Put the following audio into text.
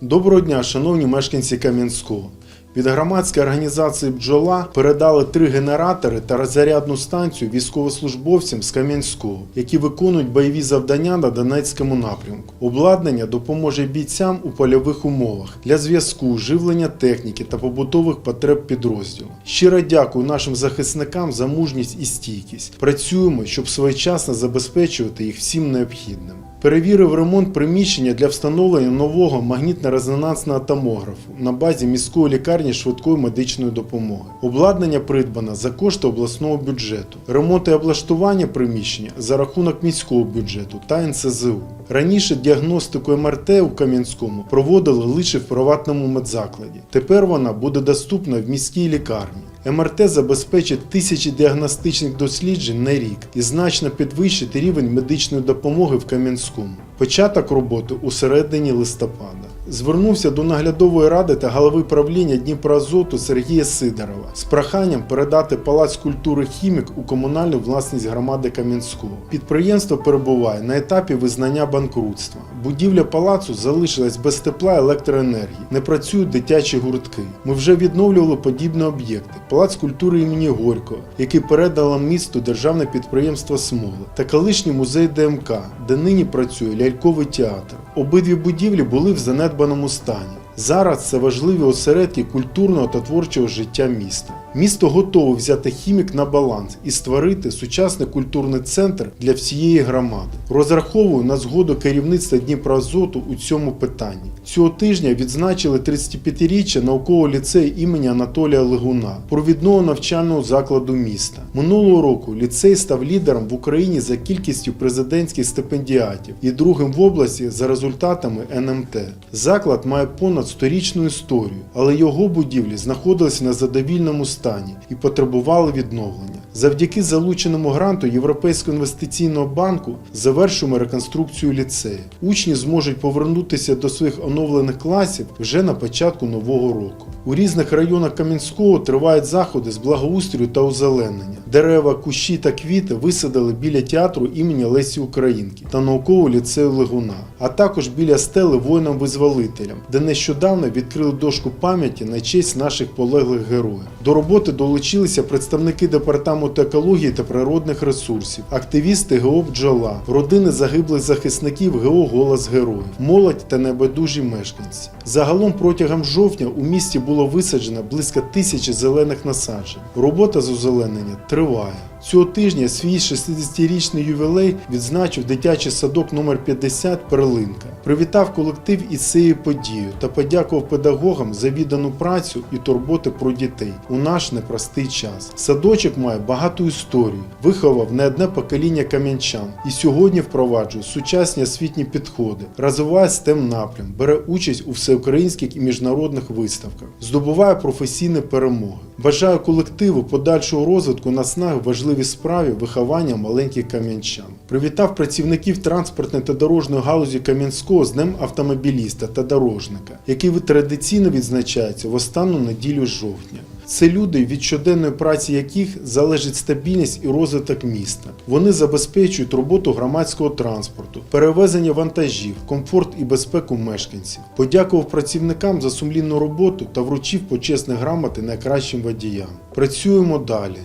Доброго дня, шановні мешканці Кам'янського. Від громадської організації Бджола передали три генератори та роззарядну станцію військовослужбовцям з Кам'янського, які виконують бойові завдання на Донецькому напрямку. Обладнання допоможе бійцям у польових умовах для зв'язку, живлення техніки та побутових потреб підрозділу. Щиро дякую нашим захисникам за мужність і стійкість. Працюємо, щоб своєчасно забезпечувати їх всім необхідним. Перевірив ремонт приміщення для встановлення нового магнітно-резонансного томографу на базі міської лікарні швидкої медичної допомоги. Обладнання придбано за кошти обласного бюджету. Ремонт і облаштування приміщення за рахунок міського бюджету та НСЗУ. Раніше діагностику МРТ у Кам'янському проводили лише в приватному медзакладі. Тепер вона буде доступна в міській лікарні. МРТ забезпечить тисячі діагностичних досліджень на рік і значно підвищить рівень медичної допомоги в Кам'янському. Початок роботи у середині листопада. Звернувся до наглядової ради та голови правління Дніпроазоту Сергія Сидорова з проханням передати Палац культури Хімік у комунальну власність громади Кам'янського. Підприємство перебуває на етапі визнання банкрутства. Будівля палацу залишилась без тепла електроенергії. Не працюють дитячі гуртки. Ми вже відновлювали подібні об'єкти. Палац культури імені Горького, який передало місту державне підприємство Смоли, та колишній музей ДМК, де нині працює ляльковий театр. Обидві будівлі були в занедбаному стані. Зараз це важливі осередки культурного та творчого життя міста. Місто готове взяти хімік на баланс і створити сучасний культурний центр для всієї громади. Розраховую на згоду керівництва Дніпроазоту у цьому питанні. Цього тижня відзначили 35-річчя наукового ліцею імені Анатолія Лигуна, провідного навчального закладу міста. Минулого року ліцей став лідером в Україні за кількістю президентських стипендіатів і другим в області за результатами НМТ. Заклад має понад сторічну історію, але його будівлі знаходилися на задовільному стані і потребували відновлення. Завдяки залученому гранту Європейського інвестиційного банку завершуємо реконструкцію ліцею. Учні зможуть повернутися до своїх оновлених класів вже на початку нового року. У різних районах Кам'янського тривають заходи з благоустрою та озеленення. Дерева, кущі та квіти висадили біля театру імені Лесі Українки та наукового ліцею Легуна, а також біля стели воїнам-визволителям, де нещодавно відкрили дошку пам'яті на честь наших полеглих героїв. До роботи долучилися представники департаменту екології та природних ресурсів, активісти ГО «Бджола», родини загиблих захисників ГО Голос Героїв, молодь та небайдужі мешканці. Загалом протягом жовтня у місті було висаджено близько тисячі зелених насаджень. Робота з озеленення триває. Цього тижня свій 60-річний ювілей відзначив дитячий садок номер 50 Перлинка. Привітав колектив із цією подією та подякував педагогам за віддану працю і турботи про дітей у наш непростий час. Садочок має багату історію, виховав не одне покоління кам'янчан і сьогодні впроваджує сучасні освітні підходи, розвиває STEM напрям, бере участь у всеукраїнських і міжнародних виставках, здобуває професійні перемоги. Бажаю колективу подальшого розвитку наснаг в важливій справі виховання маленьких кам'янчан. Привітав працівників транспортної та дорожньої галузі Кам'янського з Днем автомобіліста та дорожника, який традиційно відзначається в останню неділю жовтня. Це люди, від щоденної праці яких залежить стабільність і розвиток міста. Вони забезпечують роботу громадського транспорту, перевезення вантажів, комфорт і безпеку мешканців. Подякував працівникам за сумлінну роботу та вручив почесні грамоти найкращим водіям. Працюємо далі.